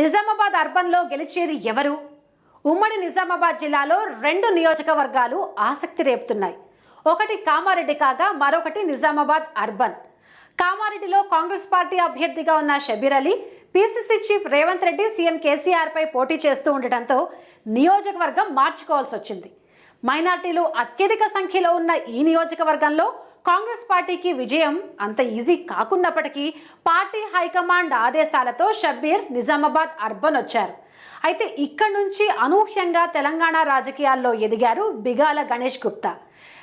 నిజామాబాద్ అర్బన్లో గెలిచేది ఎవరు? ఉమ్మడి నిజామాబాద్ జిల్లాలో రెండు నియోజకవర్గాలు ఆసక్తి రేపుతున్నాయి. ఒకటి కామారెడ్డి కాగా మరొకటి నిజామాబాద్ అర్బన్. కామారెడ్డిలో కాంగ్రెస్ పార్టీ అభ్యర్థిగా ఉన్న Shabbir Ali PCC chief Revanth Reddy CM కేసీఆర్పై పోటీ చేస్తూ ఉండటంతో నియోజకవర్గం మార్చుకోవాల్సి వచ్చింది మైనార్టీలు అత్యధిక సంఖ్యలో ఉన్న ఈ నియోజకవర్గంలో కాంగ్రెస్ పార్టీకి విజయం అంత ఈజీ కాకున్నప్పటికీ పార్టీ హైకమాండ్ ఆదేశాలతో షబ్బీర్ నిజామాబాద్ అర్బన్ వచ్చారు. అయితే ఇక్కడి నుంచి అనూహ్యంగా తెలంగాణ రాజకీయాల్లో ఎదిగారు బిగాల గణేష్ గుప్తా.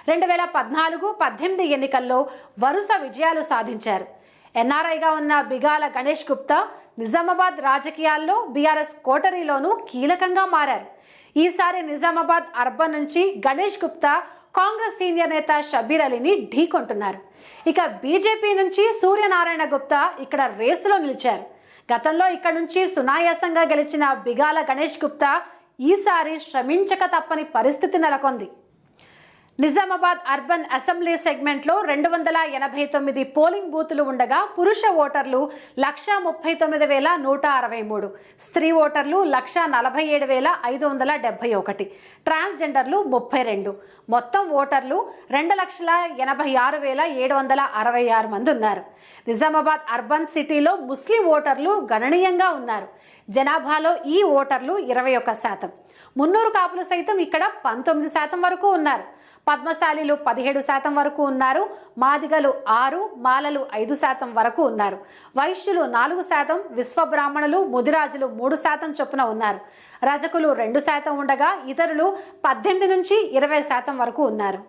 రెండు వేల పద్నాలుగు పద్దెనిమిది ఎన్నికల్లో వరుస విజయాలు సాధించారు. ఎన్ఆర్ఐగా ఉన్న బిగాల గణేష్ గుప్తా నిజామాబాద్ రాజకీయాల్లో బీఆర్ఎస్ కోటరీలోనూ కీలకంగా మారారు. ఈసారి నిజామాబాద్ అర్బన్ నుంచి గణేష్ గుప్తా కాంగ్రెస్ సీనియర్ నేత షబీర్ అలీని ఢీకొంటున్నారు. ఇక బీజేపీ నుంచి సూర్యనారాయణ గుప్తా ఇక్కడ రేసులో నిలిచారు. గతంలో ఇక్కడ నుంచి సునాయాసంగా గెలిచిన బిగాల గణేష్ గుప్తా ఈసారి శ్రమించక తప్పని పరిస్థితి నెలకొంది. నిజామాబాద్ అర్బన్ అసెంబ్లీ సెగ్మెంట్లో రెండు వందల ఎనభై తొమ్మిది పోలింగ్ బూతులు ఉండగా పురుష ఓటర్లు లక్ష ముప్పై తొమ్మిది వేల నూట అరవై మూడు స్త్రీ ఓటర్లు లక్ష నలభై ఏడు వేల ఐదు వందల డెబ్బై ఒకటి ట్రాన్స్జెండర్లు ముప్పై రెండు. మొత్తం ఓటర్లు రెండు లక్షల ఎనభై ఆరు వేల ఏడు వందల అరవై ఆరు మంది ఉన్నారు. నిజామాబాద్ అర్బన్ సిటీలో ముస్లిం ఓటర్లు గణనీయంగా ఉన్నారు. జనాభాలో ఈ ఓటర్లు ఇరవై ఒక్క శాతం. మున్నూరు కాపులు సైతం ఇక్కడ పంతొమ్మిది శాతం వరకు ఉన్నారు. పద్మశాలిలు పదిహేడు శాతం వరకు ఉన్నారు. మాదిగలు ఆరు మాలలు ఐదు శాతం వరకు ఉన్నారు. వైశ్యులు నాలుగు శాతం విశ్వబ్రాహ్మణులు ముదిరాజులు మూడు శాతం చొప్పున ఉన్నారు. రజకులు రెండు శాతం ఉండగా ఇతరులు పద్దెనిమిది నుంచి ఇరవై శాతం వరకు ఉన్నారు.